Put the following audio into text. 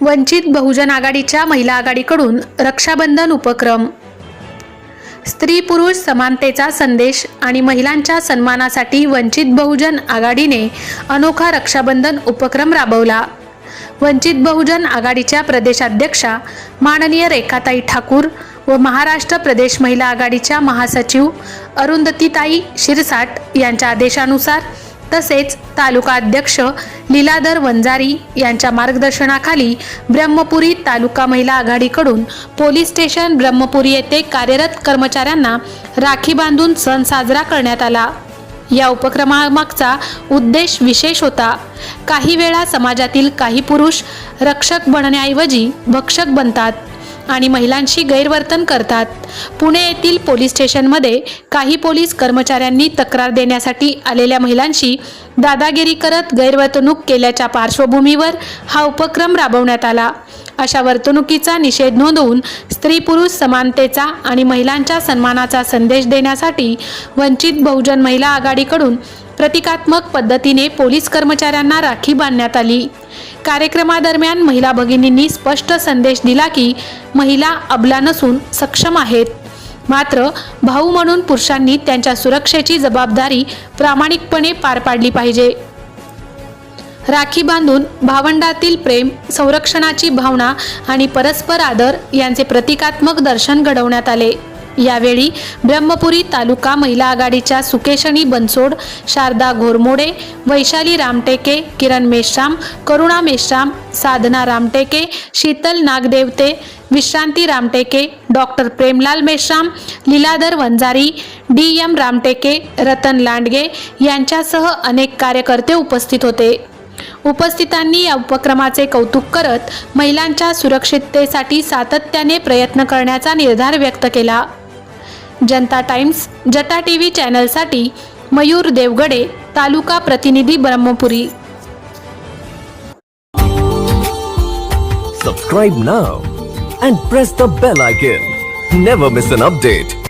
वंचित बहुजन आघाडीच्या महिला आघाडीकडून रक्षाबंधन उपक्रम. स्त्री पुरुष समानतेचा संदेश आणि महिलांच्या सन्मानासाठी वंचित बहुजन आघाडीने अनोखा रक्षाबंधन उपक्रम राबवला. वंचित बहुजन आघाडीच्या प्रदेशाध्यक्षा माननीय रेखाताई ठाकूर व महाराष्ट्र प्रदेश महिला आघाडीच्या महासचिव अरुंधतीताई शिरसाट यांच्या आदेशानुसार तसेच तालुका अध्यक्ष लीलाधर वंजारी यांच्या मार्गदर्शनाखाली ब्रह्मपुरी तालुका महिला आघाडीकडून पोलीस स्टेशन ब्रह्मपुरी येथे कार्यरत कर्मचाऱ्यांना राखी बांधून सण साजरा करण्यात आला. या उपक्रमामागचा उद्देश विशेष होता. काही वेळा समाजातील काही पुरुष रक्षक बनण्याऐवजी भक्षक बनतात. आणि महिलांशी गैरवर्तन करतात. पुणे येथील पोलीस स्टेशनमध्ये काही पोलीस कर्मचाऱ्यांनी तक्रार देण्यासाठी आलेल्या महिलांशी दादागिरी करत गैरवर्तणूक केल्याच्या पार्श्वभूमीवर हा उपक्रम राबवण्यात आला. अशा वर्तणुकीचा निषेध नोंदवून स्त्री पुरुष समानतेचा आणि महिलांच्या सन्मानाचा संदेश देण्यासाठी वंचित बहुजन महिला आघाडीकडून प्रतिकात्मक पद्धतीने पोलीस कर्मचाऱ्यांना राखी बांधण्यात आली. कार्यक्रमादरम्यान महिला भगिनींनी स्पष्ट संदेश दिला की महिला अबला नसून सक्षम आहेत. मात्र भाऊ म्हणून पुरुषांनी त्यांच्या सुरक्षेची जबाबदारी प्रामाणिकपणे पार पाडली पाहिजे. राखी बांधून भावंडातील प्रेम संरक्षणाची भावना आणि परस्पर आदर यांचे प्रतिकात्मक दर्शन घडवण्यात आले. यावेळी ब्रह्मपुरी तालुका महिला आघाडीच्या सुकेशनी बनसोड शारदा घोरमोडे वैशाली रामटेके किरण मेश्राम करुणा मेश्राम साधना Ramteke Sheetal Nagdevte Vishranti Ramteke doctor Premlal Meshram Leeladhar Vanjari D M Ramteke Ratan Landge यांच्यासह अनेक कार्यकर्ते उपस्थित होते. उपस्थितांनी या उपक्रमाचे कौतुक करत महिलांच्या सुरक्षिततेसाठी सातत्याने प्रयत्न करण्याचा निर्धार व्यक्त केला. जनता टाइम्स जटा टी व्ही चॅनलसाठी मयूर देवगडे तालुका प्रतिनिधी Brahmapuri. Subscribe now and press the bell icon never miss an update